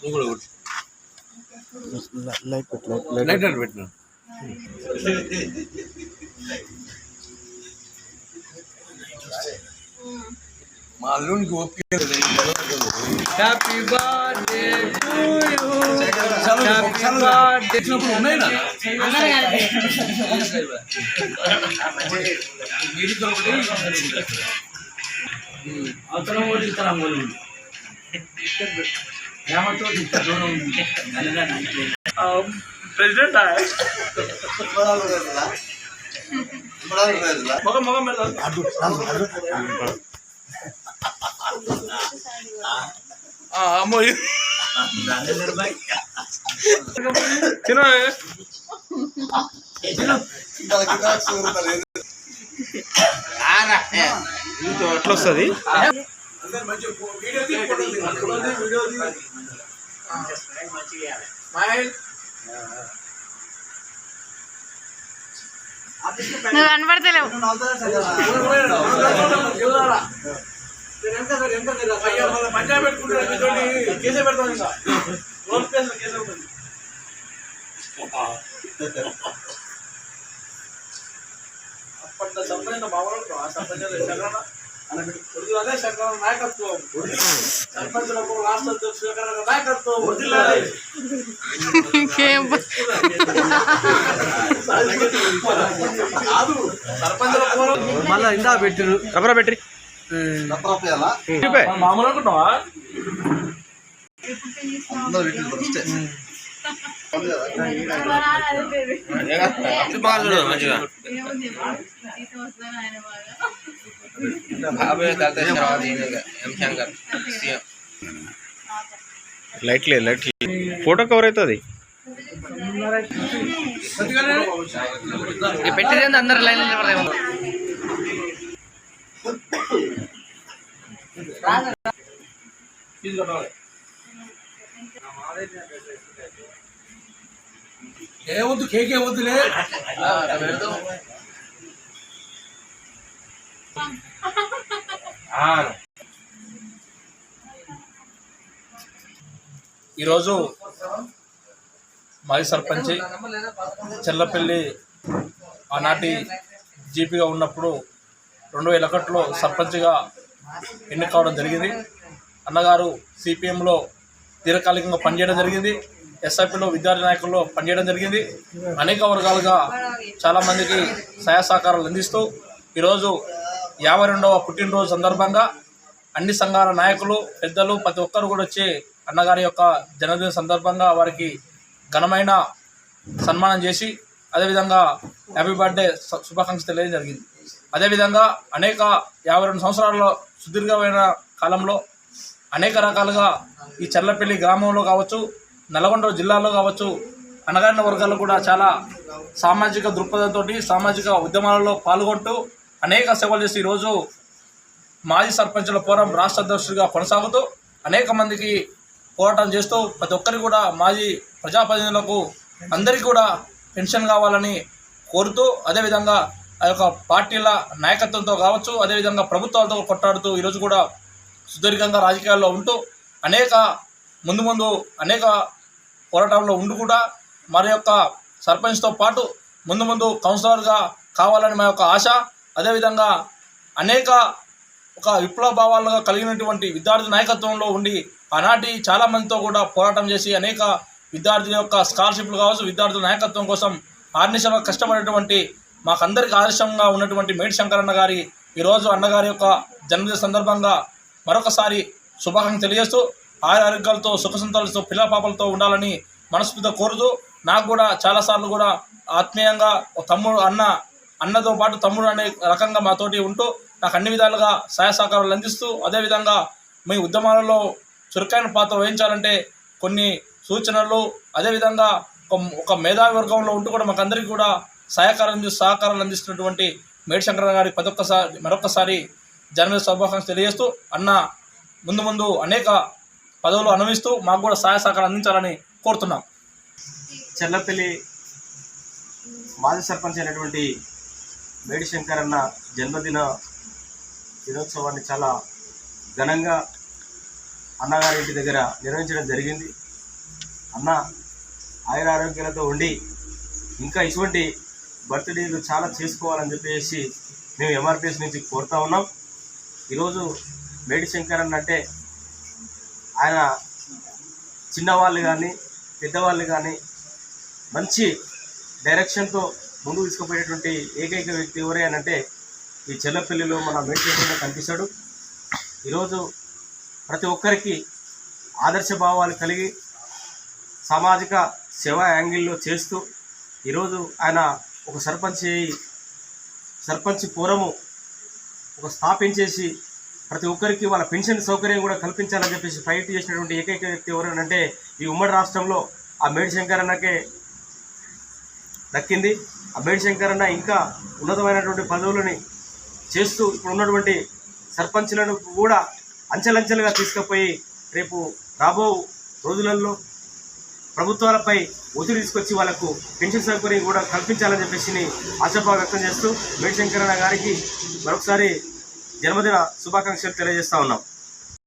నువ్వు కూడా కొట్టు లైట్ పెట్టు లైట్ లైట్ లైట్ అటు పెట్టినా మా అల్లునికి ఓపిక హ్యాపీ బర్త్డే టు యూ తెచ్చినప్పుడు ఉన్నాయి నా అవసరం కూడా ఇతరం కూడా ఏమతో ఇంత దూరం ఉంది ప్రెసిడెంట్ మొగం పెడతాను అమ్మో చిన్న ఎట్లా వస్తుంది? నువ్వు కనపడతలేవు అప్పట్లో సంపన్న బాబు ఆ అదే శంకరన్న నాయకత్వం. సర్పంచులకు రాష్ట్ర అధ్యక్షుడు శంకరన్న నాయకత్వం. వదిలాలి ఇంకేం ప- కాదు సర్పంచుల పోరం మళ్ళీ ఇందా పెట్టిరు రబ్బరా పెట్టి. మామూలు అనుకుంటావా మంచిగా. బాబాయ్ తాత తర్వాత M Shankar CM photo cover అవుతుంది. పెట్టింది అందరు లైన్ ఏ వద్దు కేకే వద్దులే. ఈరోజు మాజీ సర్పంచ్ చెల్లపల్లి ఆనాటి జీపీగా ఉన్నప్పుడు రెండు వేల ఒకటిలో సర్పంచ్గా ఎన్నిక కావడం జరిగింది. అన్నగారు సిపిఎంలో దీర్ఘకాలికంగా పనిచేయడం జరిగింది. ఎస్ఐపిలో విద్యార్థి నాయకుల్లో పనిచేయడం జరిగింది. అనేక వర్గాలుగా చాలామందికి సహాయ సహకారాలు అందిస్తూ ఈరోజు యాభై రెండవ పుట్టినరోజు సందర్భంగా అన్ని సంఘాల నాయకులు పెద్దలు ప్రతి ఒక్కరు కూడా వచ్చి అన్నగారి యొక్క జన్మదిన సందర్భంగా వారికి ఘనమైన సన్మానం చేసి అదేవిధంగా హ్యాపీ బర్త్డే శుభాకాంక్షలు తెలియడం జరిగింది. అదేవిధంగా అనేక యాభై రెండు సంవత్సరాల్లో సుదీర్ఘమైన కాలంలో అనేక రకాలుగా ఈ చర్లపల్లి గ్రామంలో కావచ్చు నల్గొండ జిల్లాలో కావచ్చు అనగారిన వర్గాలు కూడా చాలా సామాజిక దృక్పథంతో సామాజిక ఉద్యమాలలో పాల్గొంటూ అనేక సేవలు చేసి ఈరోజు మాజీ సర్పంచుల పోరాం రాష్ట్ర అధ్యక్షుడిగా కొనసాగుతూ అనేక మందికి పోరాటం చేస్తూ ప్రతి ఒక్కరికి కూడా మాజీ ప్రజాప్రతినిధులకు అందరికీ కూడా పెన్షన్ కావాలని కోరుతూ అదేవిధంగా ఆ యొక్క పార్టీల నాయకత్వంతో కావచ్చు అదేవిధంగా ప్రభుత్వాలతో కొట్టాడుతూ ఈరోజు కూడా సుదీర్ఘంగా రాజకీయాల్లో ఉంటూ అనేక ముందు ముందు అనేక పోరాటంలో ఉండి కూడా మరి యొక్క సర్పంచ్తో పాటు ముందు ముందు కౌన్సిలర్గా కావాలని మా యొక్క ఆశ. అదేవిధంగా అనేక ఒక విప్లవ భావాలుగా కలిగినటువంటి విద్యార్థి నాయకత్వంలో ఉండి ఆనాటి చాలామందితో కూడా పోరాటం చేసి అనేక విద్యార్థుల యొక్క స్కాలర్షిప్లు కావచ్చు విద్యార్థుల నాయకత్వం కోసం ఆర్నిశగా కష్టపడేటువంటి మాకందరికి ఆదర్శంగా ఉన్నటువంటి మేడి శంకరన్న గారి ఈరోజు అన్నగారి యొక్క జన్మదిన సందర్భంగా మరొకసారి శుభాకాంక్షలు తెలియజేస్తూ ఆరోగ్యాలతో సుఖ సంతాలతో పిల్ల పాపలతో ఉండాలని మనస్ఫూర్తిగా కోరుతూ నాకు కూడా చాలాసార్లు కూడా ఆత్మీయంగా ఒక తమ్ముడు అన్న అన్నతో పాటు తమ్ముడు అనే రకంగా మాతోటి ఉంటూ నాకు అన్ని విధాలుగా సహాయ సహకారాలు అందిస్తూ అదేవిధంగా మీ ఉద్యమాలలో చురుకైన పాత్ర వహించాలంటే కొన్ని సూచనలు అదేవిధంగా ఒక మేధావి వర్గంలో ఉంటూ కూడా మాకు అందరికీ కూడా సహకారం సహకారాలు అందిస్తున్నటువంటి మేడి శంకర గారికి పదొక్కసారి మరొకసారి జన్మ శుభాకాంక్షలు తెలియజేస్తూ అన్న ముందు ముందు అనేక పదవులు అనుభవిస్తూ మాకు కూడా సహాయ సహకారం అందించాలని కోరుతున్నాం. చెల్లపల్లి మాజీ సర్పంచ్ అయినటువంటి మేడి శంకర్ అన్న జన్మదిన దినోత్సవాన్ని చాలా ఘనంగా అన్నగారి ఇంటి దగ్గర నిర్వహించడం జరిగింది. అన్న ఆయుర ఆరోగ్యాలతో ఉండి ఇంకా ఇటువంటి బర్త్డేలు చాలా చేసుకోవాలని చెప్పేసి మేము ఎంఆర్పిఎస్ నుంచి కోరుతా ఉన్నాం. ఈరోజు మేడి శంకర్ అన్న అంటే ఆయన చిన్నవాళ్ళు కానీ పెద్దవాళ్ళు కానీ మంచి డైరెక్షన్తో ముందుకు తీసుకుపోయేటువంటి ఏకైక వ్యక్తి ఎవరే అంటే ఈ చెల్లపల్లిలో మన మేడిశంకర్లో కనిపిస్తాడు. ఈరోజు ప్రతి ఒక్కరికి ఆదర్శ భావాలు కలిగి సామాజిక సేవ యాంగిల్లో చేస్తూ ఈరోజు ఆయన ఒక సర్పంచ్ సర్పంచ్ పూరము ఒక స్థాపించేసి ప్రతి ఒక్కరికి వాళ్ళ పెన్షన్ సౌకర్యం కూడా కల్పించాలని చెప్పేసి ఫైట్ చేసినటువంటి ఏకైక వ్యక్తి ఎవరనంటే ఈ ఉమ్మడి రాష్ట్రంలో ఆ మేడిశంకర్ అన్నకే దక్కింది. ఆ శంకర్ అన్న ఇంకా ఉన్నతమైనటువంటి పదవులని చేస్తూ ఇప్పుడు ఉన్నటువంటి సర్పంచ్లను కూడా అంచెలంచెలుగా తీసుకుపోయి రేపు రాబో రోజులలో ప్రభుత్వాలపై ఒత్తిడి తీసుకొచ్చి వాళ్ళకు పెన్షన్ సౌకర్యం కూడా కల్పించాలని చెప్పేసి ఆశాభావ వ్యక్తం చేస్తూ మేడిశంకరన్న గారికి మరొకసారి జన్మదిన శుభాకాంక్షలు తెలియజేస్తా ఉన్నాం.